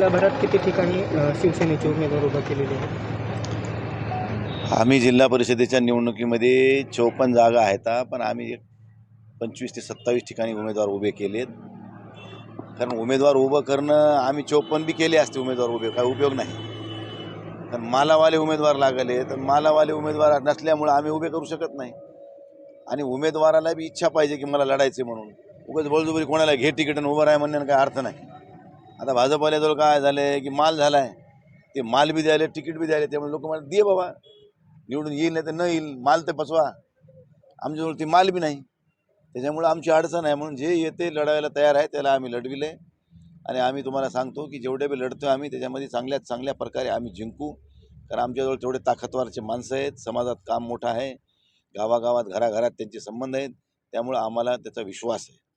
जिल्हाभरात किती ठिकाणी शिवसेनेचे उमेदवार उभा केलेले आहेत? आम्ही जिल्हा परिषदेच्या निवडणुकीमध्ये चौपन्न जागा आहेत पण आम्ही एक पंचवीस ते सत्तावीस ठिकाणी उमेदवार उभे केलेत. कारण उमेदवार उभं करणं आम्ही चौपन्न बी केले असते उमेदवार उभे काय उपयोग नाही. कारण मालावाले उमेदवार लागले तर मालावाले उमेदवार नसल्यामुळं आम्ही उभे करू शकत नाही. आणि उमेदवाराला बी इच्छा पाहिजे की मला लढायचे म्हणून. उगाच बळजुबरी कोणाला घे तिकीट उभं राहा म्हणण्यानं काय अर्थ नाही. आता भाजपवाल्याजवळ काय झालं आहे की माल झाला आहे ते माल बी द्यायले तिकीट बी द्यायले त्यामुळे लोक म्हणतात दे बाबा. निवडून येईल नाही तर न येईल माल तर पचवा आमच्याजवळ ती माल बी नाही. त्याच्यामुळं आमची अडचण आहे. म्हणून जे येते लढायला तयार आहे त्याला आम्ही लढविले. आणि आम्ही तुम्हाला सांगतो की जेवढे बी लढतो आम्ही त्याच्यामध्ये चांगल्यात चांगल्या प्रकारे आम्ही जिंकू. कारण आमच्याजवळ तेवढे ताकदवारचे माणसं आहेत. समाजात काम मोठं आहे. गावागावात घराघरात त्यांचे संबंध आहेत. त्यामुळं आम्हाला त्याचा विश्वास आहे.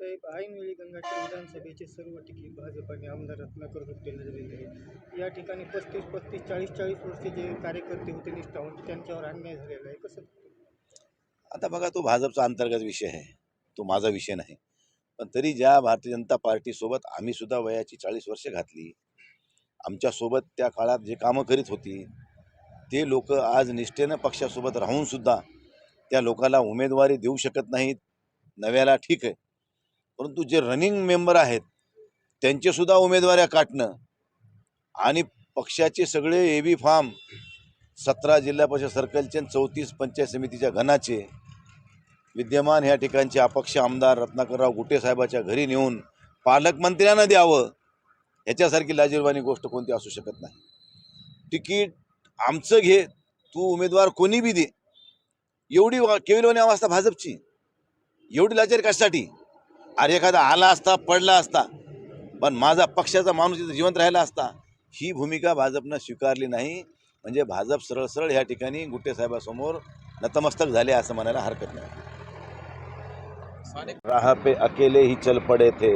साहेब ऐनवेळी गंगाखेड विधानसभेचे सर्व तिकीट भाजपाने आमदार रत्नाकर गुप्तेला दिलेले आहे या ठिकाणी पस्तीस पस्तीस चाळीस चाळीस वर्षे जे कार्यकर्ते होते निष्ठावंत त्यांच्यावर अन्याय झालेला आहे. कसं? आता बघा तो भाजपचा अंतर्गत विषय आहे. तो माझा विषय नाही. पण तरी ज्या भारतीय जनता पार्टीसोबत आम्ही सुद्धा वयाची चाळीस वर्षे घातली आमच्यासोबत त्या काळात जे कामं करीत होती ते लोक आज निष्ठेनं पक्षासोबत राहूनसुद्धा त्या लोकाला उमेदवारी देऊ शकत नाहीत. नव्याला ठीक आहे. परंतु जे रनिंग मेंबर आहेत त्यांचेसुद्धा उमेदवाऱ्या काटणं आणि पक्षाचे सगळे ए बी फार्म सतरा जिल्हा परिषद सर्कलचे आणि चौतीस पंचायत समितीच्या घनाचे विद्यमान ह्या ठिकाणचे अपक्ष आमदार रत्नाकरराव गुटेसाहेबाच्या घरी नेऊन पालकमंत्र्यांना द्यावं ह्याच्यासारखी लाजीरवाणी गोष्ट कोणती असू शकत नाही. तिकीट आमचं घे तू उमेदवार कोणी बी दे. एवढी वा- केविलवाणी अवस्था भाजपची. एवढी लाचारी कशासाठी? अरे एखादा आला असता पडला असता पण माझा पक्षाचा माणूस इथं जिवंत राहिला असता ही भूमिका भाजपनं स्वीकारली नाही. म्हणजे भाजप सरळ सरळ ह्या ठिकाणी गुट्टे साहेबासमोर नतमस्तक झाले असं म्हणायला हरकत नाही. राह पे अकेले ही चल पडे थे.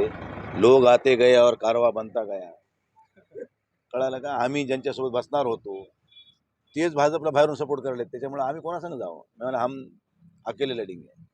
लोग आते गए और कारवा बनता गया. कळालं का? आम्ही ज्यांच्यासोबत बसणार होतो तेच भाजपला बाहेरून सपोर्ट करायला त्याच्यामुळे आम्ही कोणासंग जावं? मला हम अकेले लढेंगे.